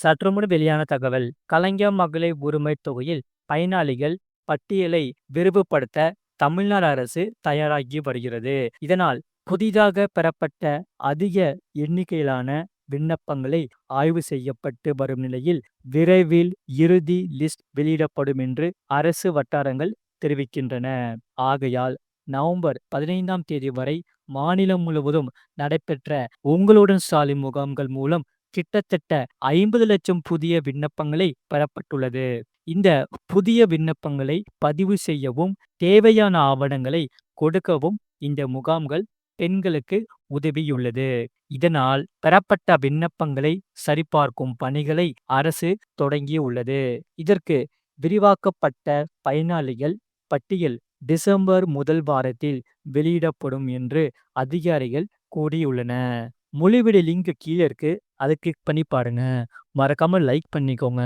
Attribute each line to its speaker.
Speaker 1: சற்றுமுன் வெளியான தகவல் கலைஞர் மகளிர் உரிமை தொகையில் பயனாளிகள் பட்டியலை விரிவுபடுத்த தமிழ்நாடு அரசு தயாராகி வருகிறது. இதனால் புதிதாக பெறப்பட்ட அதிக எண்ணிக்கையிலான விண்ணப்பங்களை ஆய்வு செய்யப்பட்டு வரும் நிலையில் விரைவில் இறுதி லிஸ்ட் வெளியிடப்படும் என்று அரசு வட்டாரங்கள் தெரிவிக்கின்றன. ஆகையால் நவம்பர் பதினைந்தாம் தேதி வரை மாநிலம் முழுவதும் நடைபெற்ற உங்களுடன் ஸ்டாலின் முகாம்கள் மூலம் கிட்டத்தட்ட ஐம்பது லட்சம் புதிய விண்ணப்பங்களை பெறப்பட்டுள்ளது. இந்த புதிய விண்ணப்பங்களை பதிவு செய்யவும் தேவையான ஆவணங்களை கொடுக்கவும் இந்த முகாம்கள் பெண்களுக்கு உதவியுள்ளது. இதனால் பெறப்பட்ட விண்ணப்பங்களை சரிபார்க்கும் பணிகளை அரசு தொடங்கியுள்ளது. இதற்கு விரிவாக்கப்பட்ட பயனாளிகள் பட்டியல் டிசம்பர் முதல் வாரத்தில் வெளியிடப்படும் என்று அதிகாரிகள் கூறியுள்ளன முழுவீடு லிங்க் கீழே இருக்கு. அதை கிளிக் பண்ணி பாருங்க. மறக்காம லைக் பண்ணிக்கோங்க.